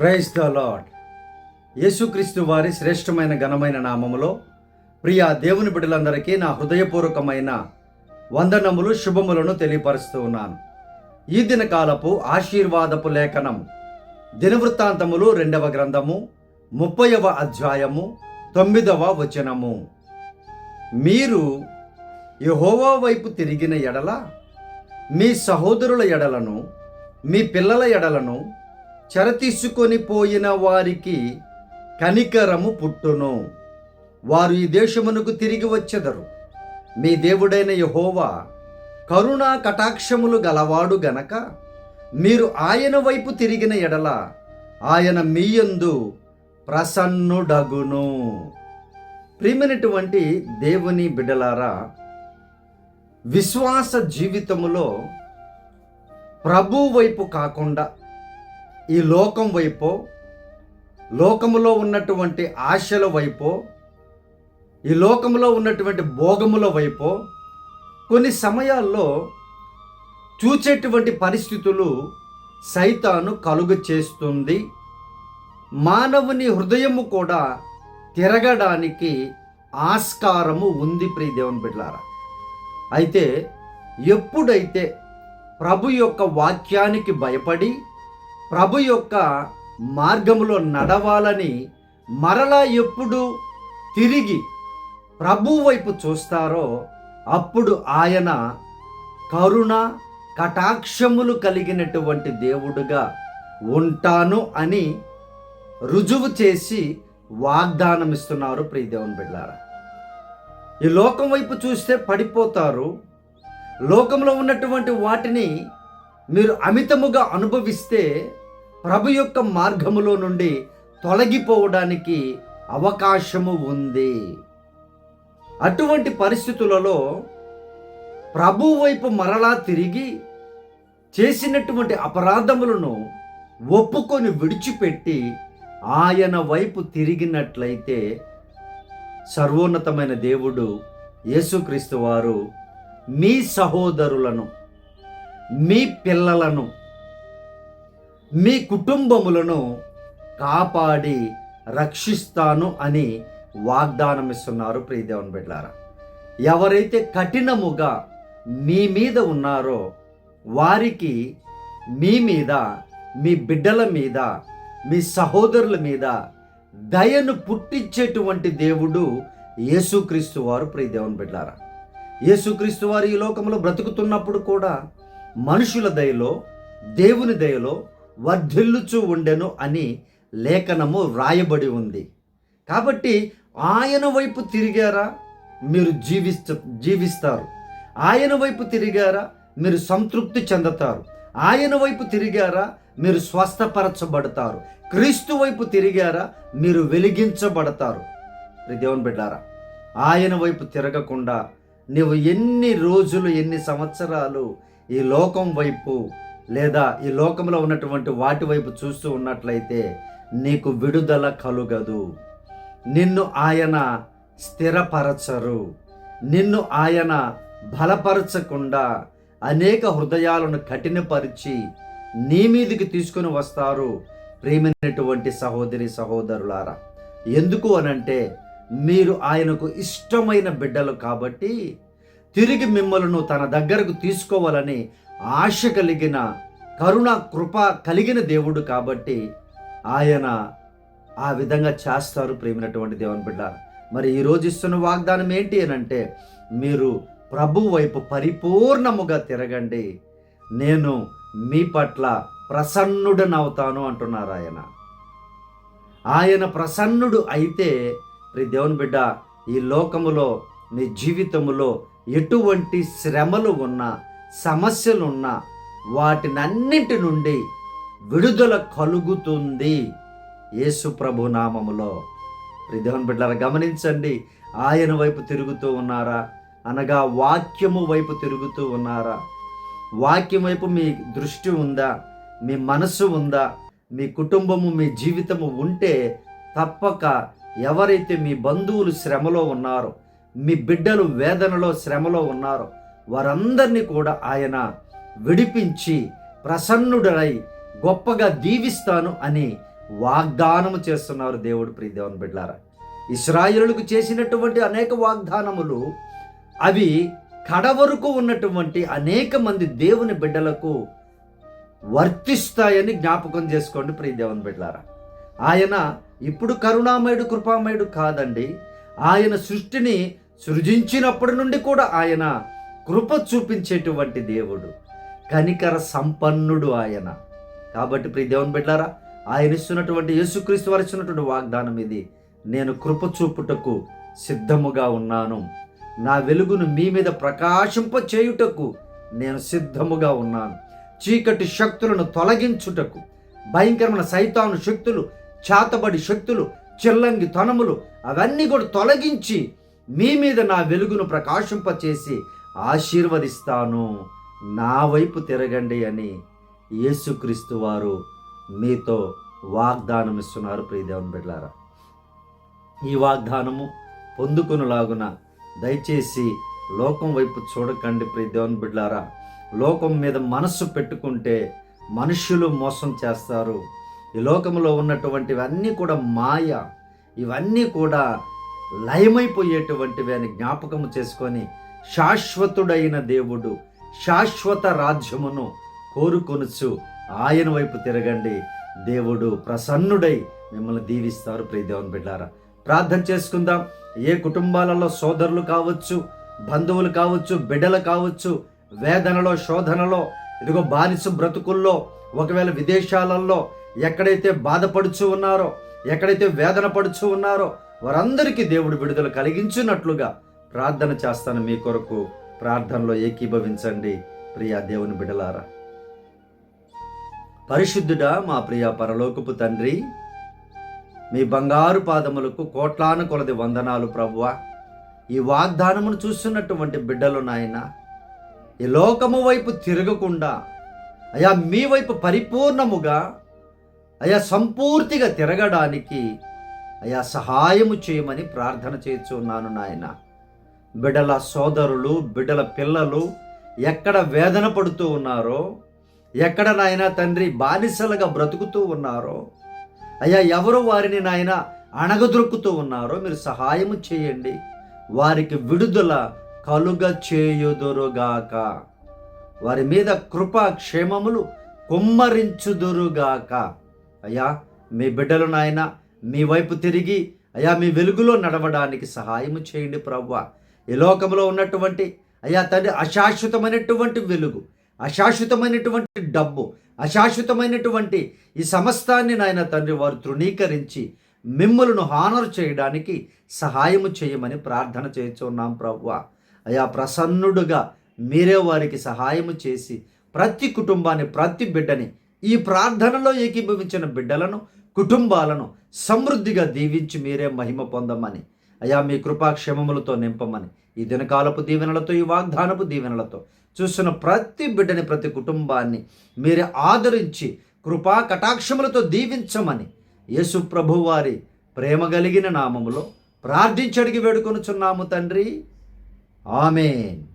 Praise the lord యేసుక్రీస్తు వారి శ్రేష్టమైన ఘనమైన నామములో ప్రియ దేవుని బిడ్డలందరికీ నా హృదయపూర్వకమైన వందనములు శుభములను తెలియపరుస్తూ ఉన్నాను. ఈ దినకాలపు ఆశీర్వాదపు లేఖనం దినవృత్తాంతములు రెండవ గ్రంథము ముప్పైవ అధ్యాయము తొమ్మిదవ వచనము. మీరు యహోవా వైపు తిరిగిన ఎడల మీ సహోదరుల ఎడలను మీ పిల్లల ఎడలను చెరతీసుకొని పోయిన వారికి కనికరము పుట్టును. వారు ఈ దేశమునకు తిరిగి వచ్చెదరు. మీ దేవుడైన యహోవా కరుణా కటాక్షములు గలవాడు గనక మీరు ఆయన వైపు తిరిగిన ఎడల ఆయన మీయందు ప్రసన్నుడగును. ప్రియమైనటువంటి దేవుని బిడ్డలారా విశ్వాస జీవితములో ప్రభు వైపు కాకుండా ఈ లోకం వైపో లోకములో ఉన్నటువంటి ఆశల వైపో ఈ లోకములో ఉన్నటువంటి భోగముల వైపో కొన్ని సమయాల్లో చూచేటువంటి పరిస్థితులు సైతాను కలుగు చేస్తుంది. మానవుని హృదయము కూడా తిరగడానికి ఆస్కారము ఉంది ప్రియ దేవుని బిడ్డారా అయితే ఎప్పుడైతే ప్రభు యొక్క వాక్యానికి భయపడి ప్రభు యొక్క మార్గములో నడవాలని మరలా ఎప్పుడు తిరిగి ప్రభు వైపు చూస్తారో అప్పుడు ఆయన కరుణ కటాక్షములు కలిగినటువంటి దేవుడుగా ఉంటాను అని రుజువు చేసి వాగ్దానం ఇస్తున్నారు ప్రియదేవుని బిడ్డారా. ఈ లోకం వైపు చూస్తే పడిపోతారు. లోకంలో ఉన్నటువంటి వాటిని మీరు అమితముగా అనుభవిస్తే ప్రభు యొక్క మార్గములో నుండి తొలగిపోవడానికి అవకాశము ఉంది. అటువంటి పరిస్థితులలో ప్రభు వైపు మరలా తిరిగి చేసినటువంటి అపరాధములను ఒప్పుకొని విడిచిపెట్టి ఆయన వైపు తిరిగినట్లయితే సర్వోన్నతమైన దేవుడు యేసుక్రీస్తు వారు మీ సహోదరులను మీ పిల్లలను మీ కుటుంబములను కాపాడి రక్షిస్తాను అని వాగ్దానం ఇస్తున్నారు ప్రియదేవన్ బిడ్లారా ఎవరైతే కఠినముగా మీ మీద ఉన్నారో వారికి మీ మీద మీ బిడ్డల మీద మీ సహోదరుల మీద దయను పుట్టించేటువంటి దేవుడు యేసుక్రీస్తు వారు ప్రియదేవన్ బిడ్డారా యేసుక్రీస్తు వారు ఈ లోకంలో బ్రతుకుతున్నప్పుడు కూడా మనుషుల దయలో దేవుని దయలో వర్ధిల్లుచు ఉండెను అని లేఖనము వ్రాయబడి ఉంది. కాబట్టి ఆయన వైపు తిరిగారా? మీరు జీవిస్త జీవిస్తారు. ఆయన వైపు తిరిగారా? మీరు సంతృప్తి చెందుతారు. ఆయన వైపు తిరిగారా? మీరు స్వస్థపరచబడతారు. క్రీస్తు వైపు తిరిగారా? మీరు వెలిగించబడతారు. దేవుని బిడ్డారా ఆయన వైపు తిరగకుండా నీవు ఎన్ని రోజులు ఎన్ని సంవత్సరాలు ఈ లోకం వైపు లేదా ఈ లోకంలో ఉన్నటువంటి వాటి వైపు చూస్తూ ఉన్నట్లయితే నీకు విడుదల కలుగదు. నిన్ను ఆయన స్థిరపరచరు. నిన్ను ఆయన బలపరచకుండా అనేక హృదయాలను కఠినపరిచి నీ మీదికి తీసుకుని వస్తారు ప్రేమైనటువంటి సహోదరి సహోదరులారా. ఎందుకు అనంటే మీరు ఆయనకు ఇష్టమైన బిడ్డలు కాబట్టి తిరిగి మిమ్మలను తన దగ్గరకు తీసుకోవాలని ఆశ కలిగిన కరుణ కృప కలిగిన దేవుడు కాబట్టి ఆయన ఆ విధంగా చేస్తారు ప్రేమినటువంటి దేవుని బిడ్డ. మరి ఈరోజు ఇస్తున్న వాగ్దానం ఏంటి అని అంటే మీరు ప్రభు వైపు పరిపూర్ణముగా తిరగండి. నేను మీ పట్ల ప్రసన్నుడనవుతాను అంటున్నారు ఆయన. ఆయన ప్రసన్నుడు అయితే ప్రి దేవుని బిడ్డ ఈ లోకములో నీ జీవితములో ఎటువంటి శ్రమలు ఉన్నా సమస్యలు ఉన్నా వాటినన్నింటి నుండి విడుదల కలుగుతుంది. యేసు ప్రభు నామములో. ప్రిదేవన్ బిడ్డల గమనించండి. ఆయన వైపు తిరుగుతూ ఉన్నారా? అనగా వాక్యము వైపు తిరుగుతూ ఉన్నారా? వాక్యం వైపు మీ దృష్టి ఉందా? మీ మనసు ఉందా? మీ కుటుంబము మీ జీవితము ఉంటే తప్పక ఎవరైతే మీ బంధువులు శ్రమలో ఉన్నారో మీ బిడ్డలు వేదనలో శ్రమలో ఉన్నారో వారందరినీ కూడా ఆయన విడిపించి ప్రసన్నుడై గొప్పగా దీవిస్తాను అని వాగ్దానము చేస్తున్నారు దేవుడు ప్రియదేవన్ బిడ్లారా. ఇస్రాయేలులకు చేసినటువంటి అనేక వాగ్దానములు అవి కడవరకు ఉన్నటువంటి అనేక మంది దేవుని బిడ్డలకు వర్తిస్తాయని జ్ఞాపకం చేసుకోండి ప్రియదేవన్ బిడ్లారా. ఆయన ఇప్పుడు కరుణామయుడు కృపామయుడు కాదండి. ఆయన సృష్టిని సృజించినప్పటి నుండి కూడా ఆయన కృప చూపించేటువంటి దేవుడు కనికర సంపన్నుడు ఆయన. కాబట్టి ప్రియ దేవుని బిడ్డారా ఆయన ఇస్తున్నటువంటి యేసుక్రీస్తు వారు ఇస్తున్నటువంటి వాగ్దానం ఇది. నేను కృప చూపుటకు సిద్ధముగా ఉన్నాను. నా వెలుగును మీ మీద ప్రకాశింప చేయుటకు నేను సిద్ధముగా ఉన్నాను. చీకటి శక్తులను తొలగించుటకు భయంకరమైన సైతాను శక్తులు చాతబడి శక్తులు చిల్లంగి తనములు అవన్నీ కూడా తొలగించి మీ మీద నా వెలుగును ప్రకాశింపచేసి ఆశీర్వదిస్తాను. నా వైపు తిరగండి అని యేసుక్రీస్తు వారు మీతో వాగ్దానం ఇస్తున్నారు ప్రియదేవన్ బిడ్లారా ఈ వాగ్దానము పొందుకునిలాగున దయచేసి లోకం వైపు చూడకండి ప్రియదేవన్ బిడ్లారా లోకం మీద మనస్సు పెట్టుకుంటే మనుషులు మోసం చేస్తారు. ఈ లోకంలో ఉన్నటువంటివన్నీ కూడా మాయ ఇవన్నీ కూడా లయమైపోయేటువంటివి అని జ్ఞాపకము చేసుకొని శాశ్వతుడైన దేవుడు శాశ్వత రాజ్యమును కోరుకొనుచు ఆయన వైపు తిరగండి. దేవుడు ప్రసన్నుడై మిమ్మల్ని దీవిస్తారు ప్రియదేవన్ బిడ్డారా. ప్రార్థన చేసుకుందాం. ఏ కుటుంబాలలో సోదరులు కావచ్చు బంధువులు కావచ్చు బిడ్డలు కావచ్చు వేదనలో శోధనలో ఇదిగో బానిస బ్రతుకుల్లో ఒకవేళ విదేశాలలో ఎక్కడైతే బాధపడుచు ఉన్నారో ఎక్కడైతే వేదన పడుచు ఉన్నారో వారందరికీ దేవుడు విడుదల కలిగించున్నట్లుగా ప్రార్థన చేస్తాను మీ కొరకు. ప్రార్థనలో ఏకీభవించండి ప్రియా దేవుని బిడలారా. పరిశుద్ధుడా మా ప్రియ పరలోకపు తండ్రి మీ బంగారు పాదములకు కోట్లాను కొలది వందనాలు ప్రభువ. ఈ వాగ్దానమును చూస్తున్నటువంటి బిడ్డలు నాయన ఈ లోకము వైపు తిరగకుండా అయా మీ వైపు పరిపూర్ణముగా అయా సంపూర్తిగా తిరగడానికి అయా సహాయము చేయమని ప్రార్థన చేస్తున్నాను నాయన. బిడ్డల సోదరులు బిడ్డల పిల్లలు ఎక్కడ వేదన పడుతూ ఉన్నారో ఎక్కడ నాయన తండ్రి బానిసలుగా బ్రతుకుతూ ఉన్నారో అయ్యా ఎవరు వారిని నాయన అణగదొరుకుతూ ఉన్నారో మీరు సహాయం చేయండి. వారికి విడుదల కలుగ చేయుదురుగాక. వారి మీద కృపా క్షేమములు కుమ్మరించుదురుగాక. అయ్యా మీ బిడ్డలు నాయన మీ వైపు తిరిగి అయ్యా మీ వెలుగులో నడవడానికి సహాయం చేయండి ప్రవ్వ ఈ లోకంలో ఉన్నటువంటి అయ్యా తండ్రి అశాశ్వతమైనటువంటి వెలుగు అశాశ్వతమైనటువంటి డబ్బు అశాశ్వతమైనటువంటి ఈ సమస్తాన్ని నాయన తండ్రి వారు తృణీకరించి మిమ్మలను హానరు చేయడానికి సహాయము చేయమని ప్రార్థన చేస్తున్నాం ప్రవ్వ. అయా ప్రసన్నుడుగా మీరే వారికి సహాయము చేసి ప్రతి కుటుంబాన్ని ప్రతి బిడ్డని ఈ ప్రార్థనలో ఏకీభవించిన బిడ్డలను కుటుంబాలను సమృద్ధిగా దీవించి మీరే మహిమ పొందమని అయా మీ కృపాక్షేమములతో నింపమని ఈ దినకాలపు దీవెనలతో ఈ వాగ్దానపు దీవెనలతో చూస్తున్న ప్రతి బిడ్డని ప్రతి కుటుంబాన్ని మీరు ఆదరించి కృపా కటాక్షములతో దీవించమని యేసు ప్రభువారి ప్రేమ కలిగిన నామములో ప్రార్థించడికి వేడుకొనుచున్నాము తండ్రి. ఆమెన్.